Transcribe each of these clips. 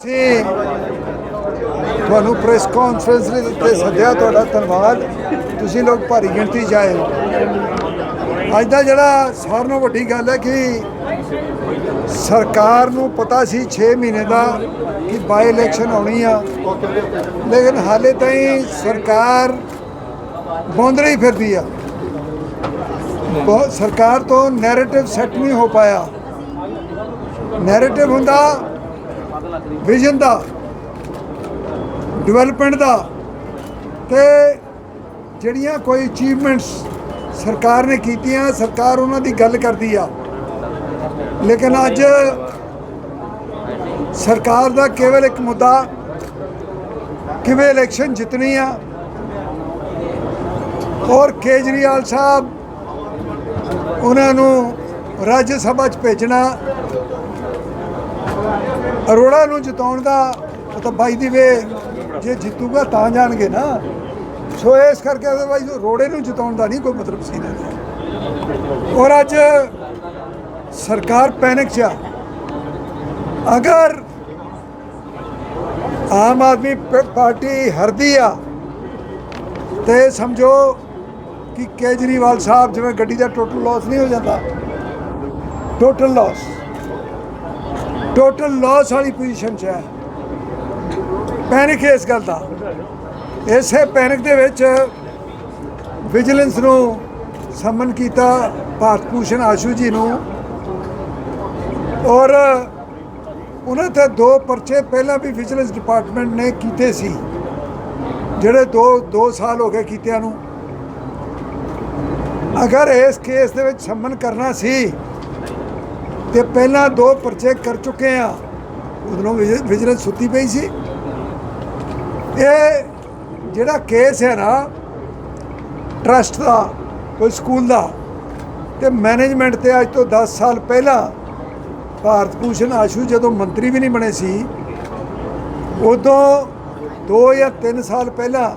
ਸੀ ਤੁਹਾਨੂੰ press conference ਦੇ ਉੱਤੇ ਸੱਦਿਆ, ਤੁਹਾਡਾ ਧੰਨਵਾਦ। ਤੁਸੀਂ ਲੋਕ ਭਾਰੀ ਗਿਣਤੀ 'ਚ ਆਏ ਅੱਜ ਦਾ ਜਿਹੜਾ ਸਾਰਿਆਂ ਨਾਲੋਂ ਵੱਡੀ ਗੱਲ ਹੈ ਕਿ ਸਰਕਾਰ ਨੂੰ ਪਤਾ ਸੀ 6 ਮਹੀਨੇ ਦਾ ਕਿ ਬਾਈ ਇਲੈਕਸ਼ਨ ਆਉਣੀ ਆ। ਲੇਕਿਨ ਹਾਲੇ ਤਾਈਂ ਸਰਕਾਰ ਬੌਂਦਰੀ ਫਿਰਦੀ ਆ। ਬਹੁਤ- ਸਰਕਾਰ ਤੋਂ ਨੈਰੇਟਿਵ ਸੈੱਟ ਨਹੀਂ ਹੋ ਪਾਇਆ। ਨੈਰੇਟਿਵ ਹੁੰਦਾ ਵਿਜ਼ਨ ਦਾ ਡਿਵੈਲਪਮੈਂਟ ਦਾ ਤੇ ਜਿਹੜੀਆਂ ਕੋਈ ਅਚੀਵਮੈਂਟਸ ਸਰਕਾਰ ਨੇ ਕੀਤੀਆਂ, ਸਰਕਾਰ ਉਹਨਾਂ ਦੀ ਗੱਲ ਕਰਦੀ ਆ। ਲੇਕਿਨ ਅੱਜ ਸਰਕਾਰ ਦਾ ਕੇਵਲ ਇੱਕ ਮੁੱਦਾ, ਕਿਵੇਂ ਇਲੈਕਸ਼ਨ ਜਿੱਤਣੀ ਆ। ਔਰ ਕੇਜਰੀਵਾਲ ਸਾਹਿਬ, ਉਹਨਾਂ ਨੂੰ ਰਾਜ ਸਭਾ 'ਚ ਭੇਜਣਾ ਅਰੋੜਾ ਨੂੰ ਜਿਤਾਉਣ ਦਾ ਉਹ ਤਾਂ ਬਾਈ ਦੀ ਵੇ ਜੇ ਜਿੱਤੂਗਾ ਤਾਂ ਜਾਣਗੇ ਨਾ। ਸੋ ਇਸ ਕਰਕੇ ਅਦਰਵਾਈਜ਼ ਰੋੜੇ ਨੂੰ ਜਿਤਾਉਣ ਦਾ ਨਹੀਂ ਕੋਈ ਮਤਲਬ ਸੀ ਨਾ ਔਰ ਅੱਜ ਸਰਕਾਰ ਪੈਨਿਕ ਚ ਆ। ਅਗਰ ਆਮ ਆਦਮੀ ਪਾਰਟੀ ਹਰਦੀ ਆ, ਤੇ ਸਮਝੋ ਕਿ ਕੇਜਰੀਵਾਲ ਸਾਹਿਬ ਜਿਵੇਂ ਗੱਡੀ ਦਾ ਟੋਟਲ ਲਾਸ ਨਹੀਂ ਹੋ ਜਾਂਦਾ। ਟੋਟਲ ਲਾਸ ਟੋਟਲ ਲਾਸ ਵਾਲੀ ਪੋਜੀਸ਼ਨ 'ਚ ਹੈ। ਪੈਨਿਕ ਇਸ ਗੱਲ ਦਾ। ਇਸੇ ਪੈਨਿਕ ਦੇ ਵਿੱਚ ਵਿਜੀਲੈਂਸ ਨੂੰ ਸਮਨ ਕੀਤਾ ਭਾਰਤ ਭੂਸ਼ਣ ਆਸ਼ੂ ਜੀ ਨੂੰ। ਔਰ ਉਹਨਾਂ ਤੇ ਦੋ ਪਰਚੇ ਪਹਿਲਾਂ ਵੀ ਵਿਜੀਲੈਂਸ ਡਿਪਾਰਟਮੈਂਟ ਨੇ ਕੀਤੇ ਸੀ, ਜਿਹੜੇ ਦੋ 2 ਸਾਲ ਹੋ ਗਏ ਕੀਤਿਆਂ ਨੂੰ। ਅਗਰ ਇਸ ਕੇਸ ਦੇ ਵਿੱਚ ਸਮਨ ਕਰਨਾ ਸੀ ਤੇ ਪਹਿਲਾਂ ਦੋ ਪਰਚੇ ਕਰ ਚੁੱਕੇ ਆ। ਉਦੋਂ ਵਿਜੀਲੈਂਸ ਸੁੱਤੀ ਪਈ ਸੀ। ਇਹ ਜਿਹੜਾ ਕੇਸ ਹੈ ਨਾ, ਟਰਸਟ ਦਾ, ਕੋਈ ਸਕੂਲ ਦਾ, ਤੇ ਮੈਨੇਜਮੈਂਟ ਤੇ ਅੱਜ ਤੋਂ 10 ਸਾਲ ਪਹਿਲਾਂ ਭਾਰਤ ਭੂਸ਼ਣ ਆਸ਼ੂ ਜਦੋਂ ਮੰਤਰੀ ਵੀ ਨਹੀਂ ਬਣੇ ਸੀ, ਉਦੋਂ 2 ਜਾਂ 3 ਸਾਲ ਪਹਿਲਾਂ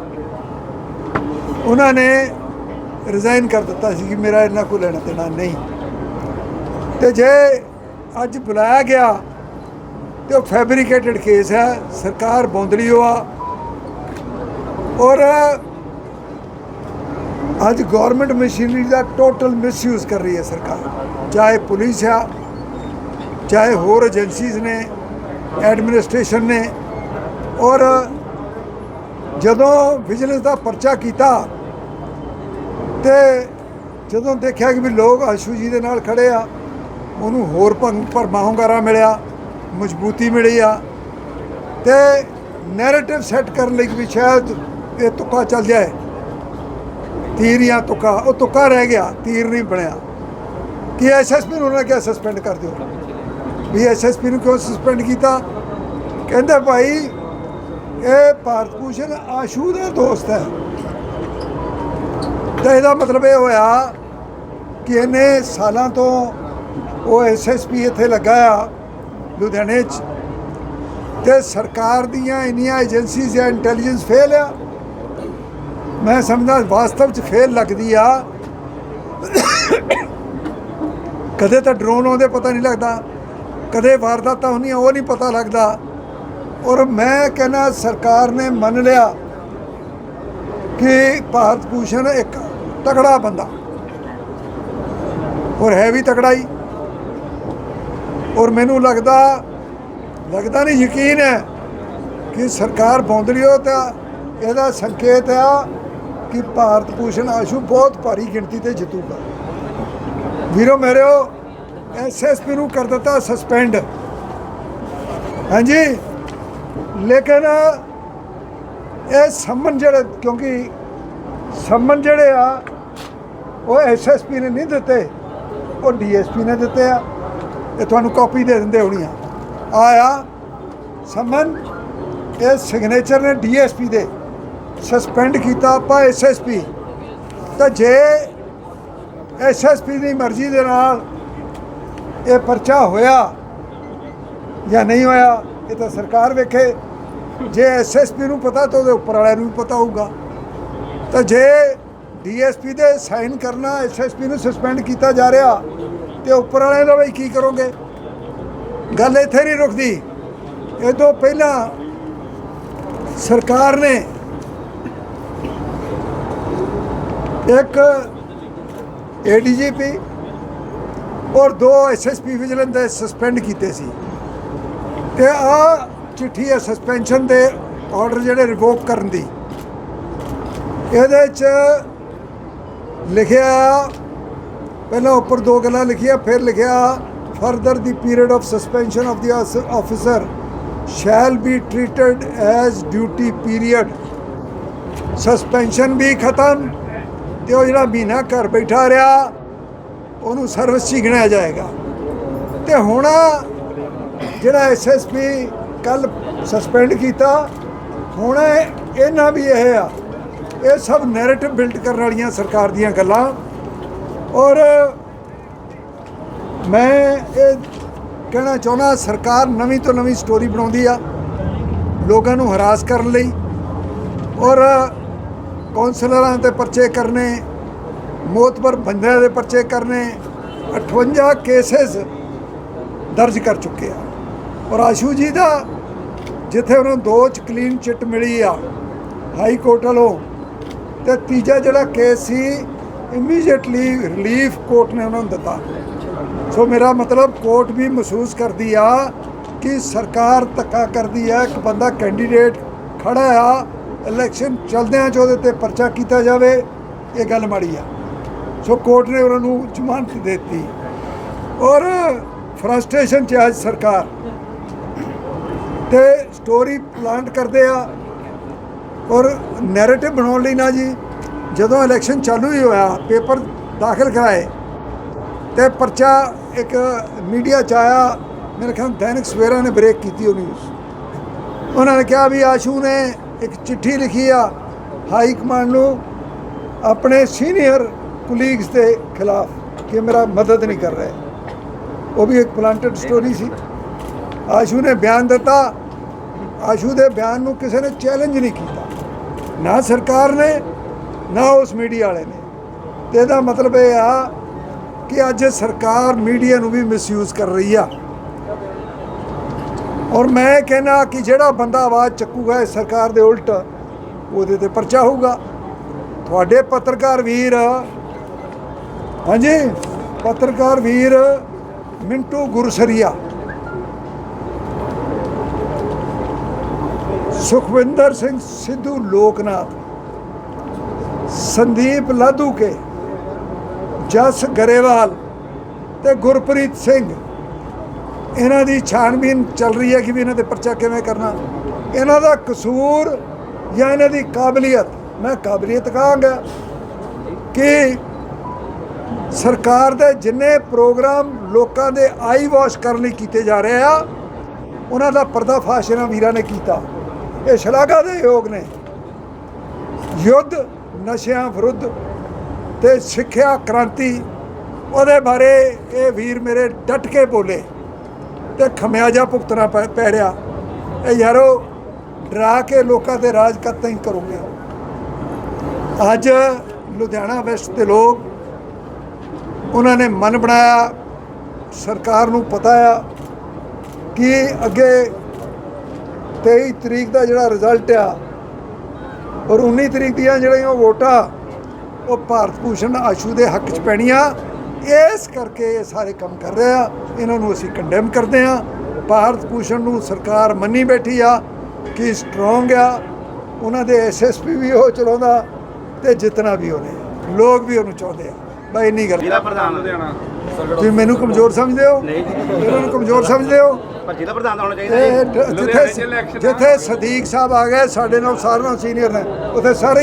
ਉਹਨਾਂ ਨੇ ਰਿਜ਼ਾਈਨ ਕਰ ਦਿੱਤਾ ਸੀ ਕਿ ਮੇਰਾ ਇਹਨਾਂ ਕੋਲ ਲੈਣਾ ਦੇਣਾ ਨਹੀਂ। ਤੇ ਜੇ ਅੱਜ ਬੁਲਾਇਆ ਗਿਆ ਤੇ ਉਹ ਫੈਬਰੀਕੇਟਡ ਕੇਸ ਹੈ, ਸਰਕਾਰ ਬੌਂਦਲੀ ਹੋਆ ਔਰ ਅੱਜ ਗਵਰਨਮੈਂਟ ਮਸ਼ੀਨਰੀ ਦਾ ਟੋਟਲ ਮਿਸਯੂਜ਼ ਕਰ ਰਹੀ ਹੈ ਸਰਕਾਰ। ਚਾਹੇ ਪੁਲਿਸ ਆ, ਚਾਹੇ ਹੋਰ ਏਜੰਸੀਜ਼ ਨੇ ਐਡਮਿਨਿਸਟ੍ਰੇਸ਼ਨ ਨੇ, ਔਰ ਜਦੋਂ ਵਿਜੀਲੈਂਸ ਦਾ ਪਰਚਾ ਕੀਤਾ ਤੇ ਜਦੋਂ ਦੇਖਿਆ ਕਿ ਵੀ ਲੋਕ ਆਸ਼ੂ ਜੀ ਦੇ ਨਾਲ ਖੜੇ ਆ ਉਹਨੂੰ ਹੋਰ ਭੰਗ ਭਰਮਾ ਹੁੰਗਾਰਾ ਮਿਲਿਆ, ਮਜ਼ਬੂਤੀ ਮਿਲੀ ਆ ਤੇ ਨੈਰੇਟਿਵ ਸੈੱਟ ਕਰਨ ਲਈ ਵੀ ਸ਼ਾਇਦ ਇਹ ਤੁੱਕਾ ਚੱਲ ਜਾਏ। ਤੀਰ ਜਾਂ ਤੁੱਕਾ, ਉਹ ਤੁੱਕਾ ਰਹਿ ਗਿਆ, ਤੀਰ ਨਹੀਂ ਬਣਿਆ। ਕਿ ਐਸਐਸਪੀ ਨੂੰ ਉਹਨਾਂ ਕਿਹਾ ਸਸਪੈਂਡ ਕਰ ਦਿਓ। ਵੀ ਐਸਐਸਪੀ ਨੂੰ ਕਿਉਂ ਸਸਪੈਂਡ ਕੀਤਾ? ਕਹਿੰਦਾ ਭਾਈ, ਇਹ ਭਾਰਤ ਭੂਸ਼ਣ ਆਸ਼ੂ ਦਾ ਦੋਸਤ ਹੈ। ਤਾਂ ਇਹਦਾ ਮਤਲਬ ਇਹ ਹੋਇਆ ਕਿ ਇਹਨੇ ਸਾਲਾਂ ਤੋਂ ਉਹ ਐਸਐਸਪੀ ਇੱਥੇ ਲੱਗਾ ਆ, ਲੁਧਿਆਣੇ 'ਚ। ਤੇ ਸਰਕਾਰ ਦੀਆਂ ਇੰਨੀਆਂ ਏਜੰਸੀਜ਼ ਜਾਂ ਇੰਟੈਲੀਜੈਂਸ ਫੇਲ ਆ। ਮੈਂ ਸਮਝਦਾ ਵਾਸਤਵ 'ਚ ਫੇਲ ਲੱਗਦੀ ਆ। ਕਦੇ ਤਾਂ ਡਰੋਨ ਆਉਂਦੇ, ਪਤਾ ਨਹੀਂ ਲੱਗਦਾ। ਕਦੇ ਵਾਰਦਾਤਾਂ ਹੁੰਦੀਆਂ, ਉਹ ਨਹੀਂ ਪਤਾ ਲੱਗਦਾ। ਔਰ ਮੈਂ ਕਹਿੰਦਾ, ਸਰਕਾਰ ਨੇ ਮੰਨ ਲਿਆ ਕਿ ਭਾਰਤ ਭੂਸ਼ਣ ਇੱਕ ਤਕੜਾ ਬੰਦਾ। ਔਰ ਹੈ ਵੀ ਤਕੜਾ ਹੀ। ਔਰ ਮੈਨੂੰ ਲੱਗਦਾ ਲੱਗਦਾ ਨਹੀਂ ਯਕੀਨ ਹੈ ਕਿ ਸਰਕਾਰ ਬੌਂਦਲੀਓ ਤਾਂ ਇਹਦਾ ਸੰਕੇਤ ਆ ਕਿ ਭਾਰਤ ਭੂਸ਼ਣ ਆਸ਼ੂ ਬਹੁਤ ਭਾਰੀ ਗਿਣਤੀ ਤੇ ਜਿੱਤੂਗਾ। ਵੀਰੋ ਮੇਰਿਓ ਐਸਐਸਪੀ ਨੂੰ ਕਰ ਦਿੱਤਾ ਸਸਪੈਂਡ ਹਾਂਜੀ? ਲੇਕਿਨ ਇਹ ਸੰਮਨ ਜਿਹੜੇ, ਕਿਉਂਕਿ ਸੰਮਨ ਜਿਹੜੇ ਆ, ਉਹ ਐਸਐਸਪੀ ਨੇ ਨਹੀਂ ਦਿੱਤੇ, ਉਹ ਡੀਐਸਪੀ ਨੇ ਦਿੱਤੇ ਆ। ਇਹ ਤੁਹਾਨੂੰ ਕਾਪੀ ਦੇ ਦਿੰਦੇ ਹੋਣੀ ਆ ਆਇਆ ਸੰਮਨ, ਇਹ ਸਿਗਨੇਚਰ ਨੇ ਡੀਐਸਪੀ ਦੇ। ਸਸਪੈਂਡ ਕੀਤਾ ਆਪਾਂ ਐਸਐਸਪੀ ਤਾਂ ਜੇ ਐਸਐਸਪੀ ਦੀ ਮਰਜ਼ੀ ਦੇ ਨਾਲ ਇਹ ਪਰਚਾ ਹੋਇਆ ਜਾਂ ਨਹੀਂ ਹੋਇਆ, ਇਹ ਤਾਂ ਸਰਕਾਰ ਵੇਖੇ। ਜੇ ਐਸਐਸਪੀ ਨੂੰ ਪਤਾ ਤਾਂ ਉਹਦੇ ਉੱਪਰ ਵਾਲਿਆਂ ਨੂੰ ਵੀ ਪਤਾ ਹੋਊਗਾ। ਤਾਂ ਜੇ ਡੀਐਸਪੀ ਦੇ ਸਾਈਨ ਕਰਨਾ ਐਸਐਸਪੀ ਨੂੰ ਸਸਪੈਂਡ ਕੀਤਾ ਜਾ ਰਿਹਾ ਤੇ ਉੱਪਰ ਵਾਲਿਆਂ ਦਾ ਬਈ ਕੀ ਕਰੋਗੇ? ਗੱਲ ਇੱਥੇ ਨਹੀਂ ਰੁਕਦੀ। ਇਹ ਤੋਂ ਪਹਿਲਾਂ ਸਰਕਾਰ ਨੇ ਇੱਕ ਏਡੀਜੀਪੀ ਔਰ ਦੋ ਐਸਐਸਪੀ ਵਿਜੀਲੈਂਸ ਦੇ ਸਸਪੈਂਡ ਕੀਤੇ ਸੀ। ਤੇ ਆ ਚਿੱਠੀ ਹੈ ਸਸਪੈਂਸ਼ਨ ਦੇ ਆਰਡਰ ਜਿਹੜੇ ਰਿਵੋਕ ਕਰਨ ਦੀ। ਇਹਦੇ ਚ ਲਿਖਿਆ ਪਹਿਲਾਂ ਉੱਪਰ ਦੋ ਗੱਲਾਂ ਲਿਖੀਆਂ, ਫਿਰ ਲਿਖਿਆ further the period of suspension of the officer shall be treated as duty period suspension ਵੀ ਖਤਮ, ਤੇ ਉਹ ਜਿਹੜਾ ਮਹੀਨਾ ਘਰ ਬੈਠਾ ਰਿਹਾ, ਉਹਨੂੰ ਸਰਵਿਸ 'ਚ ਗਿਣਿਆ ਜਾਏਗਾ। ਤੇ ਹੁਣ ਜਿਹੜਾ ਐਸਐਸਪੀ ਕੱਲ ਸਸਪੈਂਡ ਕੀਤਾ, ਹੁਣ ਇਹਨਾਂ ਵੀ ਇਹ ਆ, ਇਹ ਸਭ ਨੈਰੇਟਿਵ ਬਿਲਡ ਕਰਨ ਵਾਲੀਆਂ ਸਰਕਾਰ ਦੀਆਂ ਗੱਲਾਂ। ਔਰ ਮੈਂ ਇਹ ਕਹਿਣਾ ਚਾਹੁੰਦਾ, ਸਰਕਾਰ ਨਵੀਂ ਤੋਂ ਨਵੀਂ ਸਟੋਰੀ ਬਣਾਉਂਦੀ ਆ, ਲੋਕਾਂ ਨੂੰ ਹਰਾਸ ਕਰਨ ਲਈ ਔਰ ਕੌਂਸਲਰਾਂ ਤੇ ਪਰਚੇ ਕਰਨੇ, ਮੋਤਬਰ ਬੰਦਿਆਂ ਦੇ ਪਰਚੇ ਕਰਨੇ 58 ਕੇਸਸ ਦਰਜ ਕਰ ਚੁੱਕੇ ਆ। ਔਰ ਆਸ਼ੂ ਜੀ ਦਾ, ਜਿੱਥੇ ਉਹਨਾਂ ਨੂੰ ਦੋ ਚ ਕਲੀਨ ਚਿੱਟ ਮਿਲੀ ਆ, ਹਾਈ ਕੋਰਟ ਵੱਲੋਂ, ਤੇ ਤੀਜਾ ਜਿਹੜਾ ਕੇਸ ਸੀ ਇਮੀਡੀਏਟਲੀ ਰਿਲੀਫ ਕੋਰਟ ਨੇ ਉਹਨਾਂ ਨੂੰ ਦਿੱਤਾ। ਸੋ ਮੇਰਾ ਮਤਲਬ ਕੋਰਟ ਵੀ ਮਹਿਸੂਸ ਕਰਦੀ ਆ ਕਿ ਸਰਕਾਰ ਧੱਕਾ ਕਰਦੀ ਹੈ ਇੱਕ ਬੰਦਾ ਕੈਂਡੀਡੇਟ ਖੜਾ ਆ ਇਲੈਕਸ਼ਨ ਚਲਦਿਆਂ ਚ ਉਹਦੇ ਤੇ ਪਰਚਾ ਕੀਤਾ ਜਾਵੇ, ਇਹ ਗੱਲ ਮਾੜੀ ਆ। ਸੋ ਕੋਰਟ ਨੇ ਉਹਨਾਂ ਨੂੰ ਜ਼ਮਾਨਤ ਦੇ ਦਿੱਤੀ। ਔਰ ਫਰਸਟ੍ਰੇਸ਼ਨ ਚ ਅੱਜ ਸਰਕਾਰ। ਤੇ ਸਟੋਰੀ ਪਲਾਂਟ ਕਰਦੇ ਆ। ਔਰ ਨੈਰੇਟਿਵ ਬਣਾਉਣ ਲਈ ਨਾ ਜੀ ਜਦੋਂ ਇਲੈਕਸ਼ਨ ਚਾਲੂ ਹੀ ਹੋਇਆ, ਪੇਪਰ ਦਾਖਲ ਕਰਾਏ ਤੇ ਪਰਚਾ ਇੱਕ ਮੀਡੀਆ ਚ ਆਇਆ, ਮੇਰੇ ਖਿਆਲ ਦੈਨਿਕ ਸਵੇਰਾ ਨੇ ਬ੍ਰੇਕ ਕੀਤੀ ਉਹ ਨਿਊਜ਼ ਉਹਨਾਂ ਨੇ ਕਿਹਾ ਵੀ ਆਸ਼ੂ ਨੇ ਇੱਕ ਚਿੱਠੀ ਲਿਖੀ ਆ, ਹਾਈ ਕਮਾਂਡ ਨੂੰ ਆਪਣੇ ਸੀਨੀਅਰ ਕੁਲੀਗਸ ਦੇ ਖਿਲਾਫ ਕਿ ਮੇਰਾ ਮਦਦ ਨਹੀਂ ਕਰ ਰਹੇ। ਉਹ ਵੀ ਇੱਕ ਪਲਾਂਟਡ ਸਟੋਰੀ ਸੀ। ਆਸ਼ੂ ਨੇ ਬਿਆਨ ਦਿੱਤਾ। ਆਸ਼ੂ ਦੇ ਬਿਆਨ ਨੂੰ ਕਿਸੇ ਨੇ ਚੈਲੰਜ ਨਹੀਂ ਕੀਤਾ। ਨਾ ਸਰਕਾਰ ਨੇ ਨਾ ਉਸ ਮੀਡੀਆ ਵਾਲੇ ਨੇ। ਤੇ ਇਹਦਾ ਮਤਲਬ ਇਹ ਆ ਕਿ ਅੱਜ ਸਰਕਾਰ ਮੀਡੀਆ ਨੂੰ ਵੀ ਮਿਸਯੂਜ਼ ਕਰ ਰਹੀ ਆ। ਔਰ ਮੈਂ ਕਹਿੰਦਾ ਕਿ ਜਿਹੜਾ ਬੰਦਾ ਆਵਾਜ਼ ਚੱਕੂਗਾ ਇਸ ਸਰਕਾਰ ਦੇ ਉਲਟ ਉਹਦੇ ਤੇ ਪਰਚਾ ਹੋਊਗਾ। ਤੁਹਾਡੇ ਪੱਤਰਕਾਰ ਵੀਰ, ਹਾਂਜੀ, ਪੱਤਰਕਾਰ ਵੀਰ ਮਿੰਟੂ ਗੁਰਸਰੀਆ। ਸੁਖਵਿੰਦਰ ਸਿੰਘ ਸਿੱਧੂ ਲੋਕਨਾਥ। ਸੰਦੀਪ ਲਾਧੂ ਕੇ, ਜਸ ਗਰੇਵਾਲ ਤੇ ਗੁਰਪ੍ਰੀਤ ਸਿੰਘ। ਇਹਨਾਂ ਦੀ ਛਾਣਬੀਨ ਚੱਲ ਰਹੀ ਹੈ ਕਿ ਵੀ ਇਹਨਾਂ ਤੇ ਪਰਚਾ ਕਿਵੇਂ ਕਰਨਾ। ਇਹਨਾਂ ਦਾ ਕਸੂਰ ਜਾਂ ਇਹਨਾਂ ਦੀ ਕਾਬਲੀਅਤ? ਮੈਂ ਕਾਬਲੀਅਤ ਕਹਾਂਗਾ ਕਿ ਸਰਕਾਰ ਦੇ ਜਿੰਨੇ ਪ੍ਰੋਗਰਾਮ ਲੋਕਾਂ ਦੇ ਆਈ ਵਾਸ਼ ਕਰਨ ਲਈ ਕੀਤੇ ਜਾ ਰਹੇ ਆ, ਉਹਨਾਂ ਦਾ ਪਰਦਾਫਾਸ਼ ਇਹਨਾਂ ਵੀਰਾਂ ਨੇ ਕੀਤਾ। ਇਹ ਸ਼ਲਾਘਾ ਦੇ ਯੋਗ ਨੇ। ਯੁੱਧ ਨਸ਼ਿਆਂ ਵਿਰੁੱਧ ਤੇ ਸਿੱਖਿਆ ਕ੍ਰਾਂਤੀ, ਉਹਦੇ ਬਾਰੇ ਇਹ ਵੀਰ ਮੇਰੇ ਡਟ ਕੇ ਬੋਲੇ ਤੇ ਖਮਿਆਜਾ ਭੁਗਤਣਾ ਪੈ ਪੈ ਰਿਹਾ। ਇਹ ਯਾਰੋ, ਡਰਾ ਕੇ ਲੋਕਾਂ ਤੇ ਰਾਜ ਕਰਤਾ ਹੀ ਕਰੋਗੇ। ਅੱਜ ਲੁਧਿਆਣਾ ਵੈਸਟ ਦੇ ਲੋਕ ਉਹਨਾਂ ਨੇ ਮਨ ਬਣਾਇਆ, ਸਰਕਾਰ ਨੂੰ ਪਤਾ ਆ ਕਿ ਅੱਗੇ 23 ਤਰੀਕ ਦਾ ਜਿਹੜਾ ਰਿਜ਼ਲਟ ਆ ਔਰ 19 ਤਰੀਕ ਦੀਆਂ ਜਿਹੜੀਆਂ ਵੋਟਾਂ, ਉਹ ਭਾਰਤ ਭੂਸ਼ਣ ਆਸ਼ੂ ਦੇ ਹੱਕ 'ਚ ਪੈਣੀਆਂ। ਇਸ ਕਰਕੇ ਇਹ ਸਾਰੇ ਕੰਮ ਕਰ ਰਹੇ ਆ। ਇਹਨਾਂ ਨੂੰ ਅਸੀਂ ਕੰਡੈਮ ਕਰਦੇ ਆ। ਭਾਰਤ ਭੂਸ਼ਣ ਨੂੰ ਸਰਕਾਰ ਮੰਨੀ ਬੈਠੀ ਆ ਕਿ ਸਟਰੋਂਗ ਆ। ਉਹਨਾਂ ਦੇ ਐਸਐਸਪੀ ਵੀ ਉਹ ਚਲਾਉਂਦਾ ਤੇ ਜਿੱਤਣਾ ਵੀ ਉਹਨੇ। ਲੋਕ ਵੀ ਉਹਨੂੰ ਚਾਹੁੰਦੇ ਆ। ਬਈ ਇੰਨੀ ਗੱਲ। ਜ਼ਿਲ੍ਹਾ ਪ੍ਰਧਾਨ ਤੁਸੀਂ ਮੈਨੂੰ ਕਮਜ਼ੋਰ ਸਮਝਦੇ ਹੋ? ਨਹੀਂ ਜੀ। ਇਹਨਾਂ ਨੂੰ ਕਮਜ਼ੋਰ ਸਮਝਦੇ ਹੋ? ਪਰ ਜ਼ਿਲ੍ਹਾ ਪ੍ਰਧਾਨ ਹੋਣਾ ਚਾਹੀਦਾ ਜਿੱਥੇ ਜਿੱਥੇ ਸਦੀਕ ਸਾਹਿਬ ਆ ਗਏ ਸਾਡੇ ਨਾਲ ਸਾਰਿਆਂ ਨਾਲੋਂ ਸੀਨੀਅਰ ਨੇ। ਉੱਥੇ ਸਾਰੇ